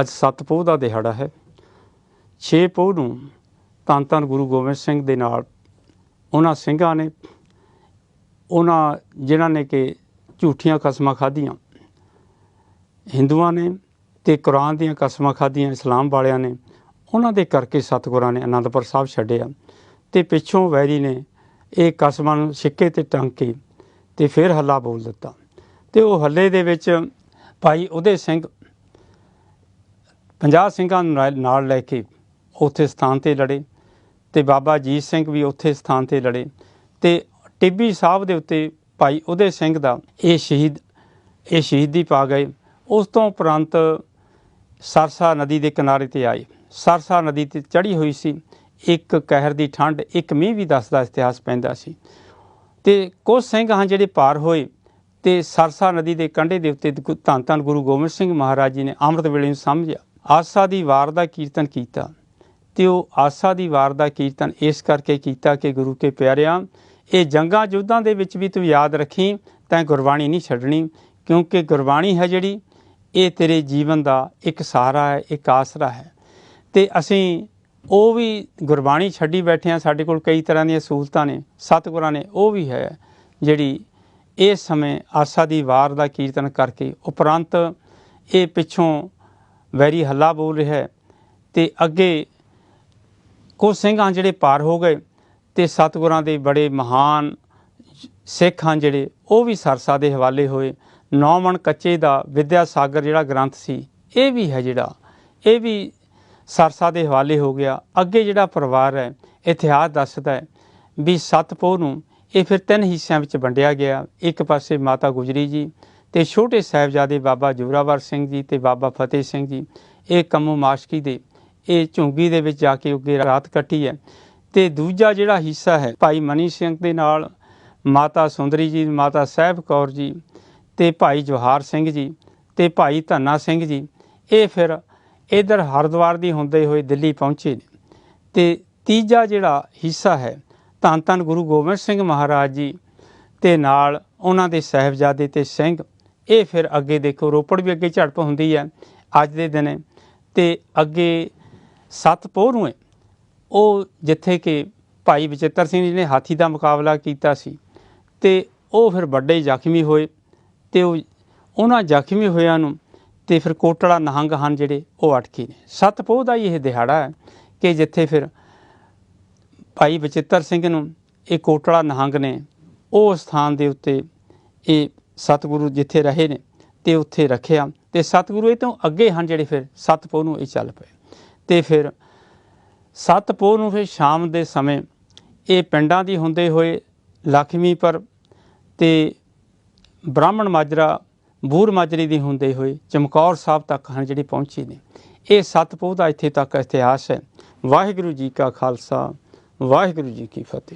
ਅੱਜ ਸਤਪੋਹ ਦਾ ਦਿਹਾੜਾ ਹੈ। 6 ਪੋਹ ਨੂੰ ਧੰਨ ਧੰਨ ਗੁਰੂ ਗੋਬਿੰਦ ਸਿੰਘ ਦੇ ਨਾਲ ਉਹਨਾਂ ਸਿੰਘਾਂ ਨੇ, ਉਹਨਾਂ ਜਿਨ੍ਹਾਂ ਨੇ ਕਿ ਝੂਠੀਆਂ ਕਸਮਾਂ ਖਾਧੀਆਂ। ਹਿੰਦੂਆਂ ਨੇ ਤੇ ਕੁਰਾਨ ਦੀਆਂ ਕਸਮਾਂ ਖਾਧੀਆਂ, ਇਸਲਾਮ ਵਾਲਿਆਂ ਨੇ, ਉਹਨਾਂ ਦੇ ਕਰਕੇ ਸਤਿਗੁਰਾਂ ਨੇ ਅਨੰਦਪੁਰ ਸਾਹਿਬ ਛੱਡਿਆ। ਤੇ ਪਿੱਛੋਂ ਵੈਰੀ ਨੇ ਇਹ ਕਸਮਾਂ ਨੂੰ ਸਿੱਕੇ ਤੇ ਟੰਗ ਕੇ ਤੇ ਫਿਰ ਹੱਲਾ ਬੋਲ ਦਿੱਤਾ। ਤੇ ਉਹ ਹੱਲੇ ਦੇ ਵਿੱਚ ਭਾਈ ਉਹਦੇ ਸਿੰਘ 50 ਸਿੰਘਾਂ ਨੂੰ ਨਾਲ- ਲੈ ਕੇ ਉੱਥੇ ਸਥਾਨ ਤੇ ਲੜੇ ਤੇ ਬਾਬਾ ਜੀਤ ਸਿੰਘ ਵੀ ਉੱਥੇ ਸਥਾਨ ਤੇ ਲੜੇ ਤੇ ਟਿੱਬੀ ਸਾਹਿਬ ਦੇ ਉੱਤੇ ਭਾਈ ਉਹਦੇ ਸਿੰਘ ਦਾ ਇਹ ਸ਼ਹੀਦ, ਇਹ ਸ਼ਹੀਦੀ ਪਾ ਗਏ। ਉਸ ਤੋਂ ਉਪਰੰਤ ਸਰਸਾ ਨਦੀ ਦੇ ਕਿਨਾਰੇ ਤੇ ਆਏ। ਸਰਸਾ ਨਦੀ ਤੇ ਚੜੀ ਹੋਈ ਸੀ। ਇੱਕ ਕਹਿਰ ਦੀ ਠੰਡ, ਇੱਕ ਮੀਂਹ ਵੀ ਦੱਸਦਾ ਇਤਿਹਾਸ ਪੈਂਦਾ ਸੀ। ਤੇ ਕੁਝ ਸਿੰਘ ਹਾਂ ਜਿਹੜੇ ਪਾਰ ਹੋਏ ਤੇ ਸਰਸਾ ਨਦੀ ਦੇ ਕੰਢੇ ਦੇ ਉੱਤੇ ਧੰਨ ਧੰਨ ਗੁਰੂ ਗੋਬਿੰਦ ਸਿੰਘ ਮਹਾਰਾਜ ਜੀ ਨੇ ਅੰਮ੍ਰਿਤ ਵੇਲੇ ਨੂੰ ਸਮਝਿਆ। ਆਸਾ ਦੀ ਵਾਰ ਦਾ ਕੀਰਤਨ ਕੀਤਾ। ਤੇ ਉਹ ਆਸਾ ਦੀ ਵਾਰ ਦਾ ਕੀਰਤਨ ਇਸ ਕਰਕੇ ਕੀਤਾ ਕਿ ਗੁਰੂ ਕੇ ਪਿਆਰਿਆਂ, ਇਹ ਜੰਗਾਂ ਯੁੱਧਾਂ ਦੇ ਵਿੱਚ ਵੀ ਤੂੰ ਯਾਦ ਰੱਖੀ, ਤਾਂ ਗੁਰਬਾਣੀ ਨਹੀਂ ਛੱਡਣੀ, ਕਿਉਂਕਿ ਗੁਰਬਾਣੀ ਹੈ ਜਿਹੜੀ, ਇਹ ਤੇਰੇ ਜੀਵਨ ਦਾ ਇੱਕ ਸਹਾਰਾ ਹੈ, ਇੱਕ ਆਸਰਾ ਹੈ। ਤੇ ਅਸੀਂ ਉਹ ਵੀ ਗੁਰਬਾਣੀ ਛੱਡੀ ਬੈਠੇ ਆ ਸਾਡੇ ਕੋਲ ਕਈ ਤਰ੍ਹਾਂ ਦੀਆਂ ਸਹੂਲਤਾਂ ਨੇ, ਸਤਿਗੁਰਾਂ ਨੇ, ਉਹ ਵੀ ਹੈ ਜਿਹੜੀ ਇਸ ਸਮੇਂ ਆਸਾ ਦੀ ਵਾਰ ਦਾ ਕੀਰਤਨ ਕਰਕੇ ਉਪਰੰਤ ਇਹ ਪਿੱਛੋਂ ਵੈਰੀ ਹੱਲਾ ਬੋਲ ਰਿਹਾ ਹੈ। ਤੇ ਅੱਗੇ ਕੁਝ ਸਿੰਘ ਹਨ ਜਿਹੜੇ ਪਾਰ ਹੋ ਗਏ ਤੇ ਸਤਿਗੁਰਾਂ ਦੇ ਬੜੇ ਮਹਾਨ ਸਿੱਖ ਹਨ ਜਿਹੜੇ, ਉਹ ਵੀ ਸਰਸਾ ਦੇ ਹਵਾਲੇ ਹੋਏ। ਨੌ ਕੱਚੇ ਦਾ ਵਿਦਿਆ ਸਾਗਰ ਜਿਹੜਾ ਗ੍ਰੰਥ ਸੀ, ਇਹ ਵੀ ਹੈ ਜਿਹੜਾ, ਇਹ ਵੀ ਸਰਸਾ ਦੇ ਹਵਾਲੇ ਹੋ ਗਿਆ। ਅੱਗੇ ਜਿਹੜਾ ਪਰਿਵਾਰ ਹੈ, ਇਤਿਹਾਸ ਦੱਸਦਾ ਹੈ ਵੀ ਸਤਪੋਹ ਨੂੰ ਇਹ ਫਿਰ ਤਿੰਨ ਹਿੱਸਿਆਂ ਵਿੱਚ ਵੰਡਿਆ ਗਿਆ। ਇੱਕ ਪਾਸੇ ਮਾਤਾ ਗੁਜਰੀ ਜੀ ਤੇ ਛੋਟੇ ਸਾਹਿਬਜ਼ਾਦੇ ਬਾਬਾ ਜੋਰਾਵਰ ਸਿੰਘ ਜੀ ਤੇ ਬਾਬਾ ਫਤਿਹ ਸਿੰਘ ਜੀ, ਇਹ ਕੰਮੋ ਮਾਸ਼ਕੀ ਦੇ, ਇਹ ਝੁੰਗੀ ਦੇ ਵਿੱਚ ਜਾ ਕੇ ਉੱਗੇ ਰਾਤ ਕੱਟੀ ਹੈ। ਤੇ ਦੂਜਾ ਜਿਹੜਾ ਹਿੱਸਾ ਹੈ, ਭਾਈ ਮਨੀ ਸਿੰਘ ਦੇ ਨਾਲ, ਮਾਤਾ ਸੁੰਦਰੀ ਜੀ, ਮਾਤਾ ਸਾਹਿਬ ਕੌਰ ਜੀ ਤੇ ਭਾਈ ਜਵਾਹਰ ਸਿੰਘ ਜੀ ਤੇ ਭਾਈ ਧੰਨਾ ਸਿੰਘ ਜੀ, ਇਹ ਫਿਰ ਇਧਰ ਹਰਿਦੁਆਰ ਦੀ ਹੁੰਦੇ ਹੋਏ ਦਿੱਲੀ ਪਹੁੰਚੇ ਨੇ। ਤੇ ਤੀਜਾ ਜਿਹੜਾ ਹਿੱਸਾ ਹੈ, ਧੰਨ ਧੰਨ ਗੁਰੂ ਗੋਬਿੰਦ ਸਿੰਘ ਮਹਾਰਾਜ ਜੀ ਤੇ ਨਾਲ ਉਹਨਾਂ ਦੇ ਸਾਹਿਬਜ਼ਾਦੇ ਤੇ ਸਿੰਘ ਇਹ ਫਿਰ ਅੱਗੇ ਦੇਖੋ, ਰੋਪੜ ਵੀ ਅੱਗੇ ਝੜਪ ਹੁੰਦੀ ਹੈ ਅੱਜ ਦੇ ਦਿਨ। ਤੇ ਅੱਗੇ ਸੱਤ ਪੋਹ ਨੂੰ ਹੈ ਉਹ ਜਿੱਥੇ ਕਿ ਭਾਈ ਬਚਿੱਤਰ ਸਿੰਘ ਜੀ ਨੇ ਹਾਥੀ ਦਾ ਮੁਕਾਬਲਾ ਕੀਤਾ ਸੀ ਤੇ ਉਹ ਫਿਰ ਵੱਡੇ ਜ਼ਖਮੀ ਹੋਏ ਤੇ ਉਹ ਉਹਨਾਂ ਜ਼ਖਮੀ ਹੋਇਆਂ ਨੂੰ ਤੇ ਫਿਰ ਕੋਟੜਾ ਨਹੰਗ ਹਨ ਜਿਹੜੇ ਉਹ ਅਟਕੇ ਨੇ। ਸੱਤ ਪੋਹ ਦਾ ਹੀ ਇਹ ਦਿਹਾੜਾ ਹੈ ਕਿ ਜਿੱਥੇ ਫਿਰ ਭਾਈ ਬਚਿੱਤਰ ਸਿੰਘ ਨੂੰ ਇਹ ਕੋਟੜਾ ਨਹੰਗ ਨੇ ਉਹ ਸਥਾਨ ਦੇ ਉੱਤੇ ਇਹ ਸਤਿਗੁਰੂ ਜਿੱਥੇ ਰਹੇ ਨੇ, ਤੇ ਉੱਥੇ ਰੱਖਿਆ। ਤੇ ਸਤਿਗੁਰੂ ਇਹ ਤੋਂ ਅੱਗੇ ਹਨ ਜਿਹੜੇ ਫਿਰ ਸੱਤ ਨੂੰ ਇਹ ਚੱਲ ਪਏ। ਤੇ ਫਿਰ ਸੱਤ ਪੋਹ ਨੂੰ ਫਿਰ ਸ਼ਾਮ ਦੇ ਸਮੇਂ ਇਹ ਪਿੰਡਾਂ ਦੀ ਹੁੰਦੇ ਹੋਏ ਲక్ష్ਮੀਪੁਰ ਤੇ ਬ੍ਰਾਹਮਣ ਮਾਜਰਾ, ਬੂਰ ਮਾਜਰੀ ਦੀ ਹੁੰਦੇ ਹੋਏ ਚਮਕੌਰ ਸਾਹਿਬ ਤੱਕ ਹਨ ਜਿਹੜੀ ਪਹੁੰਚੇ ਨੇ। ਇਹ ਸੱਤ ਦਾ ਇੱਥੇ ਤੱਕ ਇਤਿਹਾਸ ਹੈ। ਵਾਹਿਗੁਰੂ ਜੀ ਕਾ ਖਾਲਸਾ, ਵਾਹਿਗੁਰੂ ਜੀ ਕੀ ਫਤਿਹ।